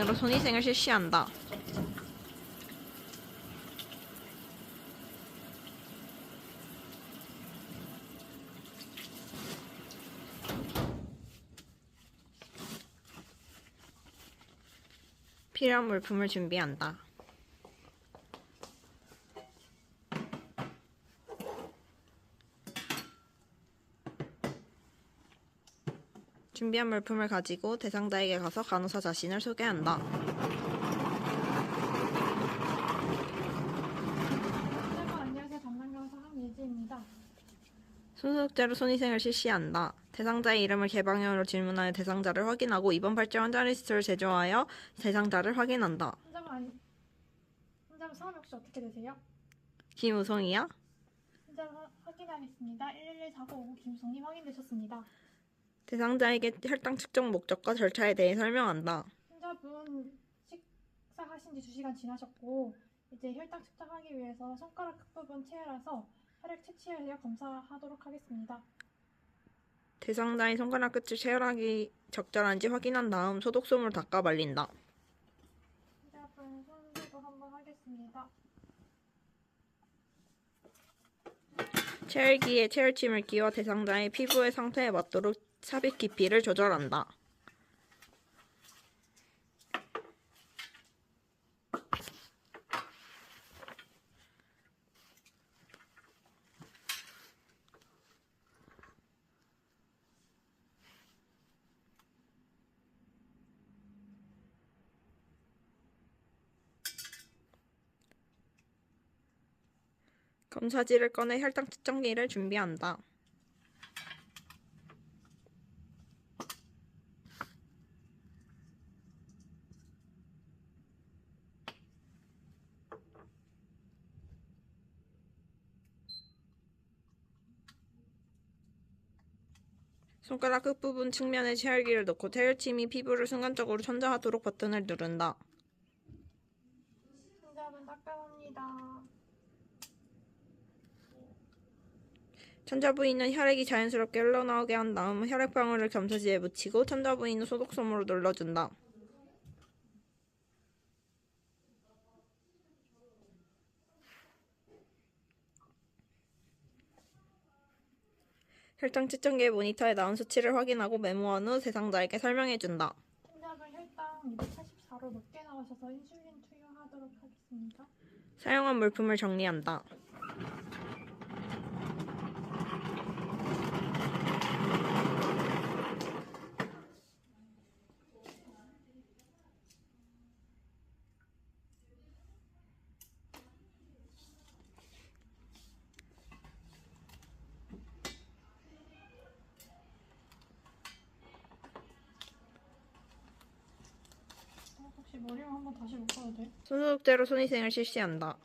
으로 손위생을 실시한다. 필요한 물품을 준비한다. 준비한 물품을 가지고 대상자에게 가서 간호사 자신을 소개한다. 여러분 안녕하세요. 담당교사 함예지입니다. 순서대로 손위생을 실시한다. 대상자의 이름을 개방형으로 질문하여 대상자를 확인하고 이번 발제 환자 리스트를 제조하여 대상자를 확인한다. 환자분 환자분 성함이 혹시 어떻게 되세요? 김우성이야? 환자 화- 확인하겠습니다. 1114959 김송님 확인되셨습니다. 대상자에게 혈당 측정 목적과 절차에 대해 설명한다. 환자분 식사하신 지 2시간 지나셨고 이제 혈당 측정하기 위해서 손가락 끝부분 체열해서 혈액 채취하여 검사하도록 하겠습니다. 대상자의 손가락 끝을 체열하기 적절한지 확인한 다음 소독솜으로 닦아 말린다. 환자분 손수도 한번 하겠습니다. 체열기에 체열침을 끼워 대상자의 피부의 상태에 맞도록 삽입 깊이를 조절한다. 검사지를 꺼내 혈당 측정기를 준비한다. 손가락 끝부분 측면에 체열기를 넣고 체열침이 피부를 순간적으로 천자하도록 버튼을 누른다. 환자분 닦아봅니다. 천자 부위는 혈액이 자연스럽게 흘러나오게 한 다음 혈액 방울을 검사지에 묻히고 천자 부위는 소독솜으로 눌러준다. 혈당 측정기의 모니터에 나온 수치를 확인하고 메모한 후 대상자에게 설명해준다. 환자분 혈당 284로 높게 나오셔서 인슐린 투여하도록 하겠습니다. 사용한 물품을 정리한다. 어, 머리를 한번 다시 묶어도 돼? 순서대로 손위생을 실시한다.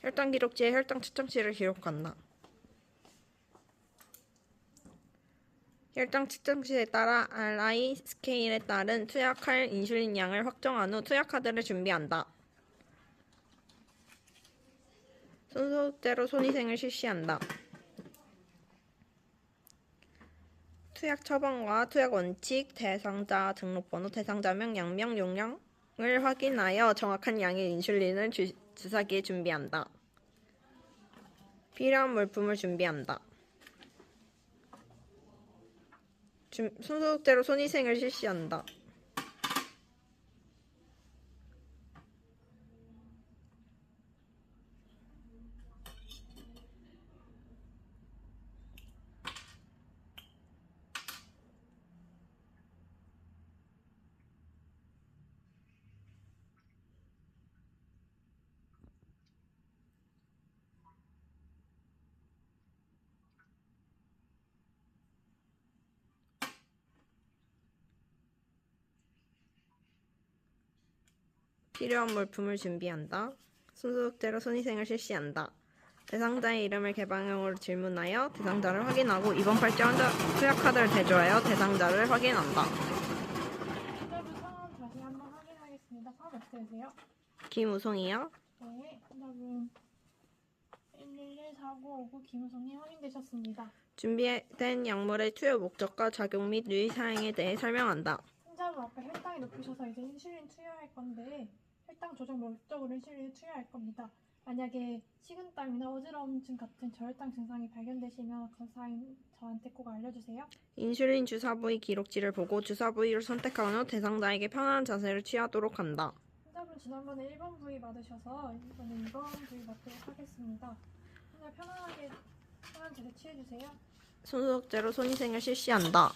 혈당 기록지에 혈당 측정치를 기록한다. 혈당 측정치에 따라 RI 스케일에 따른 투약할 인슐린 양을 확정한 후 투약 카드를 준비한다. 순서대로 손위생을 실시한다. 투약 처방과 투약 원칙, 대상자 등록번호, 대상자명, 양명, 용량을 확인하여 정확한 양의 인슐린을 주, 주사기에 준비한다. 필요한 물품을 준비한다. 준- 순서대로 손위생을 실시한다. 필요한 물품을 준비한다. 순서대로 손위생을 실시한다. 대상자의 이름을 개방형으로 질문하여 대상자를 확인하고 이번 발제 투약 카드를 제조하여 대상자를 확인한다. 환자분 성함 다시 한번 확인하겠습니다. 성함 어떻게 되세요? 김우성이요. 네, 환자분 1114959 김우성님 확인되셨습니다. 준비된 약물의 투여 목적과 작용 및 유의 사항에 대해 설명한다. 환자분 아까 혈당이 높으셔서 이제 인슐린 투여할 건데 혈당 조정 목적으로 인슐린을 투여할 겁니다. 만약에 식은땀이나 어지러움증 같은 저혈당 증상이 발견되시면 검사인 저한테 꼭 알려주세요. 인슐린 주사 부위 기록지를 보고 주사 부위를 선택한 후 대상자에게 편안한 자세를 취하도록 한다. 환자분 지난번에 1번 부위 맞으셔서 이번에 2번 부위 맞도록 하겠습니다. 오늘 편안하게 편한 자세 취해주세요. 손소독제로 손위생을 실시한다.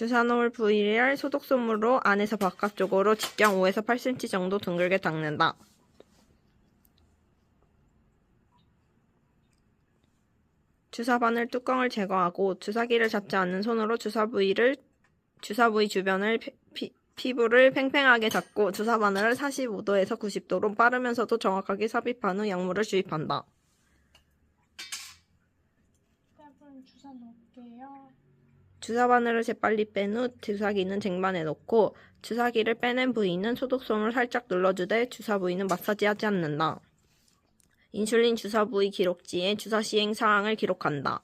주사 놓을 부위를 소독솜으로 안에서 바깥쪽으로 직경 5에서 8cm 정도 둥글게 닦는다. 주사 바늘 뚜껑을 제거하고 주사기를 잡지 않는 손으로 주사 부위를 주사 부위 주변을 피, 피, 피부를 팽팽하게 잡고 주사 바늘을 45도에서 90도로 빠르면서도 정확하게 삽입한 후 약물을 주입한다. 환자분 주사 놓을게요. 주사 바늘을 재빨리 뺀 후 주사기는 쟁반에 놓고 주사기를 빼낸 부위는 소독솜을 살짝 눌러주되 주사 부위는 마사지하지 않는다. 인슐린 주사 부위 기록지에 주사 시행 사항을 기록한다.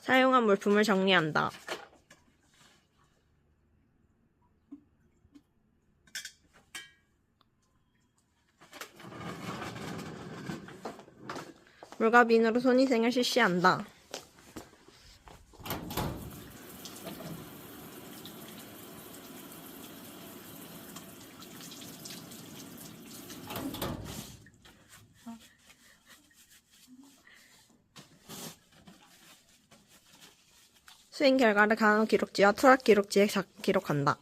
사용한 물품을 정리한다. 물과 비누로 손위생을 실시한다. 수행 결과를 간호 기록지와 투약 기록지에 작- 기록한다.